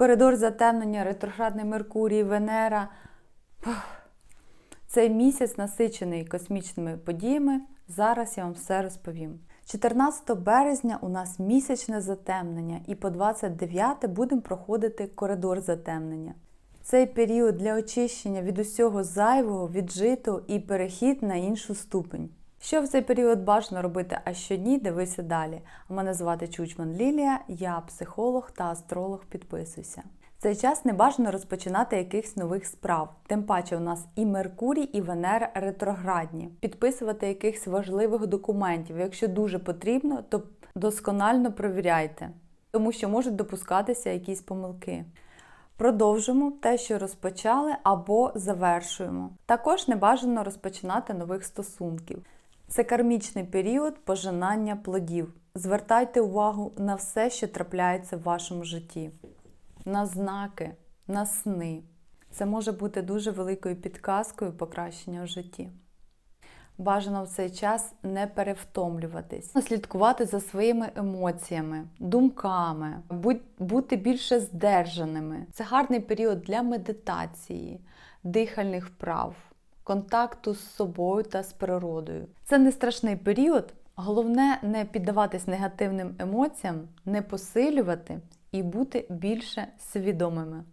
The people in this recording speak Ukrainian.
Коридор затемнення, ретроградний Меркурій, Венера. Цей місяць насичений космічними подіями. Зараз я вам все розповім. 14 березня у нас місячне затемнення, і по 29 будемо проходити коридор затемнення. Цей період для очищення від усього зайвого, віджитого і перехід на іншу ступень. Що в цей період бажано робити, а щодні дивися далі. Мене звати Чучман Лілія, я психолог та астролог. Підписуйся. Цей час не бажано розпочинати якихось нових справ. Тим паче у нас і Меркурій, і Венера ретроградні. Підписувати якихось важливих документів. Якщо дуже потрібно, то досконально провіряйте, тому що можуть допускатися якісь помилки. Продовжимо те, що розпочали, або завершуємо. Також не бажано розпочинати нових стосунків. Це кармічний період пожинання плодів. Звертайте увагу на все, що трапляється в вашому житті, на знаки, на сни. Це може бути дуже великою підказкою покращення в житті. Бажано в цей час не перевтомлюватись, слідкувати за своїми емоціями, думками, бути більше здержаними. Це гарний період для медитації, дихальних вправ, контакту з собою та з природою. Це не страшний період. Головне не піддаватись негативним емоціям, не посилювати і бути більше свідомими.